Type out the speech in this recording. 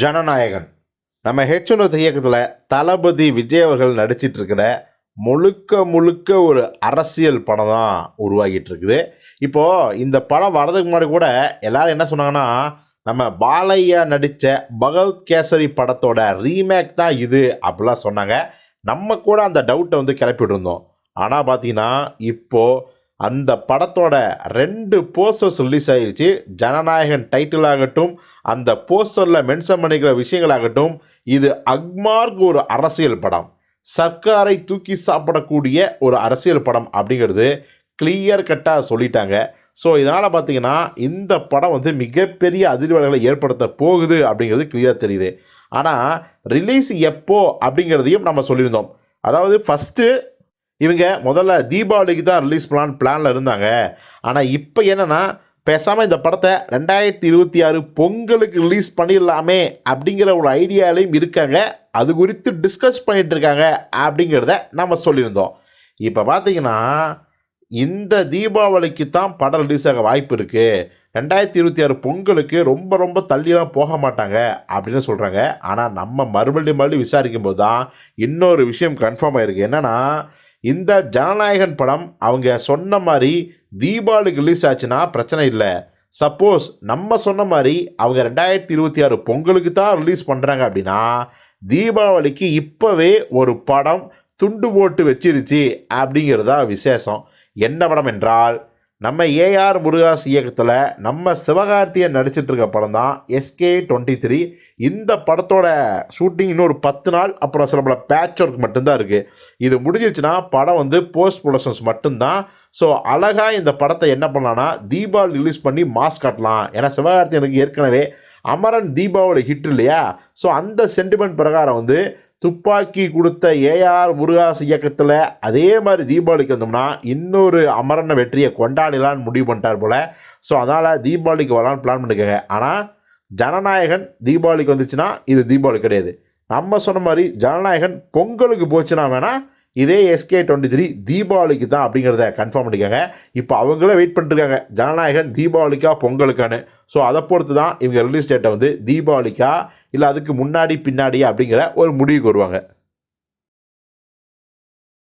ஜனநாயகன். நம்ம ஹெச்ஒன்று இயக்கத்தில் தளபதி விஜய் அவர்கள் நடிச்சிட்ருக்கிற முழுக்க முழுக்க ஒரு அரசியல் படம் தான் உருவாகிட்டு இருக்குது இப்போது இந்த படம் வரதுக்கு முன்னாடி கூட எல்லாரும் என்ன சொன்னாங்கன்னா நம்ம பாலையா நடித்த பகவத் கேசரி படத்தோட ரீமேக் தான் இது அப்படிலாம் சொன்னாங்க. நம்ம கூட அந்த டவுட்டை வந்து கிளப்பிட்டு இருந்தோம் ஆனால் பார்த்தீங்கன்னா இப்போது அந்த படத்தோட ரெண்டு போஸ்டர்ஸ் ரிலீஸ் ஆகிருச்சு ஜனநாயகன் டைட்டில் ஆகட்டும் அந்த போஸ்டரில் மென்ஷன் பண்ணிக்கிற விஷயங்களாகட்டும் இது அக்மார்க் ஒரு அரசியல் படம். சர்க்காரை தூக்கி சாப்பிடக்கூடிய ஒரு அரசியல் படம் அப்படிங்கிறது கிளியர் கட்டாக சொல்லிட்டாங்க. ஸோ இதனால் பார்த்தீங்கன்னா இந்த படம் வந்து மிகப்பெரிய அதிர்வலைகளை ஏற்படுத்த போகுது அப்படிங்கிறது கிளியர் தெரியுது. ஆனால் ரிலீஸ் எப்போ அப்படிங்கிறதையும் நம்ம சொல்லியிருந்தோம். அதாவது ஃபஸ்ட்டு இவங்க முதல்ல தீபாவளிக்கு தான் ரிலீஸ் பண்ணலான்னு பிளானில் இருந்தாங்க. ஆனால் இப்போ என்னென்னா பேசாமல் இந்த படத்தை ரெண்டாயிரத்தி இருபத்தி ஆறு பொங்கலுக்கு ரிலீஸ் பண்ணிடலாமே அப்படிங்கிற ஒரு ஐடியாலையும் இருக்காங்க. அது குறித்து டிஸ்கஸ் பண்ணிகிட்டு இருக்காங்க அப்படிங்கிறத நம்ம சொல்லியிருந்தோம். இப்போ பார்த்தீங்கன்னா இந்த தீபாவளிக்கு தான் படம் ரிலீஸ் ஆக வாய்ப்பு இருக்குது ரெண்டாயிரத்தி இருபத்தி ஆறு பொங்கலுக்கு ரொம்ப ரொம்ப தள்ளியெல்லாம் போக மாட்டாங்க அப்படின்னு சொல்கிறாங்க ஆனால் நம்ம மறுபடியும் மறுபடியும் விசாரிக்கும் போது தான் இன்னொரு விஷயம் கன்ஃபார்ம் ஆயிருக்கு. என்னென்னா இந்த ஜனநாயகன் படம் அவங்க சொன்ன மாதிரி தீபாவளிக்கு ரிலீஸ் ஆச்சுன்னா பிரச்சனை இல்லை. சப்போஸ் நம்ம சொன்ன மாதிரி அவங்க ரெண்டாயிரத்தி இருபத்தி ஆறு பொங்கலுக்கு தான் ரிலீஸ் பண்ணுறாங்க அப்படின்னா தீபாவளிக்கு இப்போவே ஒரு படம் துண்டு போட்டு வச்சிருச்சு அப்படிங்கிறது தான் விசேஷம். என்ன படம் என்றால் நம்ம ஏஆர் முருகாஸ் இயக்கத்தில் நம்ம சிவகார்த்தியன் நடிச்சிட்ருக்க படம் தான் எஸ்கே டுவெண்ட்டி த்ரீ இந்த படத்தோட ஷூட்டிங் இன்னொரு பத்து நாள் அப்புறம் சில பல பேட்ச் ஒர்க் மட்டும்தான் இருக்குது இது முடிஞ்சிருச்சுன்னா படம் வந்து போஸ்ட் ப்ரொடக்ஷன்ஸ் மட்டும்தான். ஸோ அழகாக இந்த படத்தை என்ன பண்ணலான்னா தீபாவளி ரிலீஸ் பண்ணி மாஸ் காட்டலாம். ஏன்னா சிவகார்த்தியனுக்கு ஏற்கனவே அமரன் தீபாவளி ஹிட் இல்லையா? ஸோ அந்த சென்டிமெண்ட் பிரகாரம் வந்து துப்பாக்கி கொடுத்த ஏஆர் முருகாஸ் இயக்கத்தில் அதே மாதிரி தீபாவளிக்கு வந்தோம்னா இன்னொரு அமரன வெற்றியை கொண்டாடலான்னு முடிவு பண்ணிட்டார் போல். ஸோ அதனால் தீபாவளிக்கு வரலான்னு பிளான் பண்ணிக்கோங்க ஆனால் ஜனநாயகன் தீபாவளிக்கு வந்துச்சுன்னா இது தீபாவளி கிடையாது. நம்ம சொன்ன மாதிரி ஜனநாயகன் பொங்கலுக்கு போச்சுன்னா வேணால் இதே எஸ்கே டுவெண்ட்டி த்ரீ தீபாவளிக்கு தான் அப்படிங்கிறத கன்ஃபார்ம் பண்ணிக்கோங்க இப்போ அவங்களே வெயிட் பண்ணிட்டுருக்காங்க. ஜனநாயகன் தீபாவளிக்கா பொங்கலுக்கான்னு. ஸோ அதை பொறுத்து தான் இவங்க ரிலீஸ் டேட்டை வந்து தீபாவளிக்கா இல்லை அதுக்கு முன்னாடி பின்னாடி அப்படிங்கிற ஒரு முடிவுக்கு வருவாங்க.